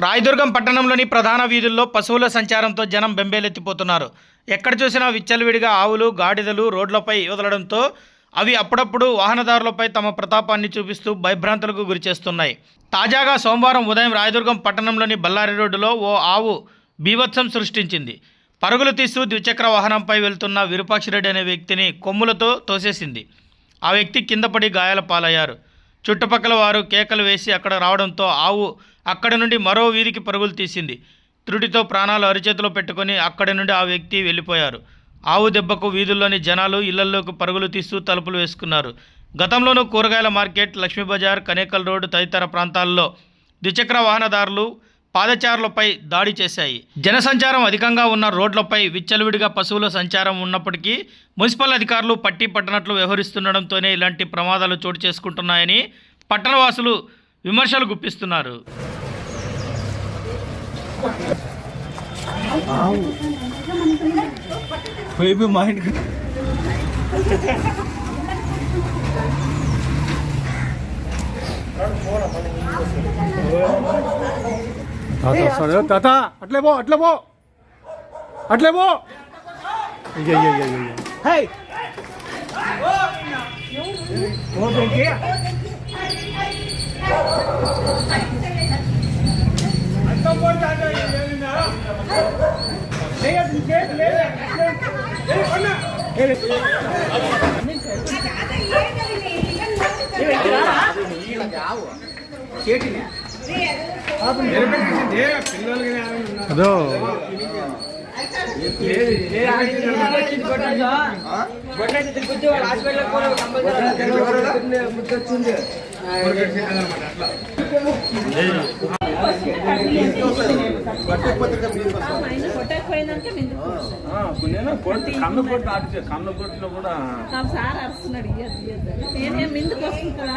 రాయదుర్గం పట్టణంలోని ప్రధాన వీధుల్లో పశువుల సంచారంతో జనం బెంబేలెత్తిపోతున్నారు. ఎక్కడ చూసినా విచ్చలవిడిగా ఆవులు గాడిదలు రోడ్లపై వదలడంతో అవి అప్పుడప్పుడు వాహనదారులపై తమ ప్రతాపాన్ని చూపిస్తూ భయభ్రాంతులకు గురిచేస్తున్నాయి. తాజాగా సోమవారం ఉదయం రాయదుర్గం పట్టణంలోని బల్లారి రోడ్డులో ఓ ఆవు బీభత్సం సృష్టించింది. పరుగులు తీస్తూ ద్విచక్ర వాహనంపై వెళ్తున్న విరూపాక్షిరెడ్డి అనే వ్యక్తిని కొమ్ములతో తోసేసింది. ఆ వ్యక్తి కింద పడి గాయాల పాలయ్యారు. చుట్టుపక్కల వారు కేకలు వేసి అక్కడ రావడంతో ఆవు అక్కడి నుండి మరో వీధికి పరుగులు తీసింది. త్రుడితో ప్రాణాలు అరిచేతిలో పెట్టుకొని అక్కడి నుండి ఆ వ్యక్తి వెళ్ళిపోయారు. ఆవు దెబ్బకు వీధుల్లోని జనాలు ఇళ్ళలోకి పరుగులు తీస్తూ తలుపులు వేసుకున్నారు. గతంలోనూ కూరగాయల మార్కెట్ లక్ష్మీ బజార్ కనేకల్ రోడ్డు తదితర ప్రాంతాల్లో ద్విచక్ర వాహనదారులు పాదచారులపై దాడి చేశాయి. జనసంచారం అధికంగా ఉన్న రోడ్లపై విచ్చలవిడిగా పశువుల సంచారం ఉన్నప్పటికీ మున్సిపల్ అధికారులు పట్టి పట్టనట్లు వ్యవహరిస్తుండడంతోనే ఇలాంటి ప్రమాదాలు చోటు చేసుకుంటున్నాయని పట్టణవాసులు విమర్శలు గుప్పిస్తున్నారు. తాత వస్తాడు. తాత అట్లే పో అట్లే పో. అట్లే పో. హే అదో కన్ను కొట్టు ఆడితే కన్ను కొట్టులో కూడా సార్ అరుస్తున్నాడు ఇయ్యద్దు ఇయ్యద్దు నేనేం ముందుకు వస్తుంది కదా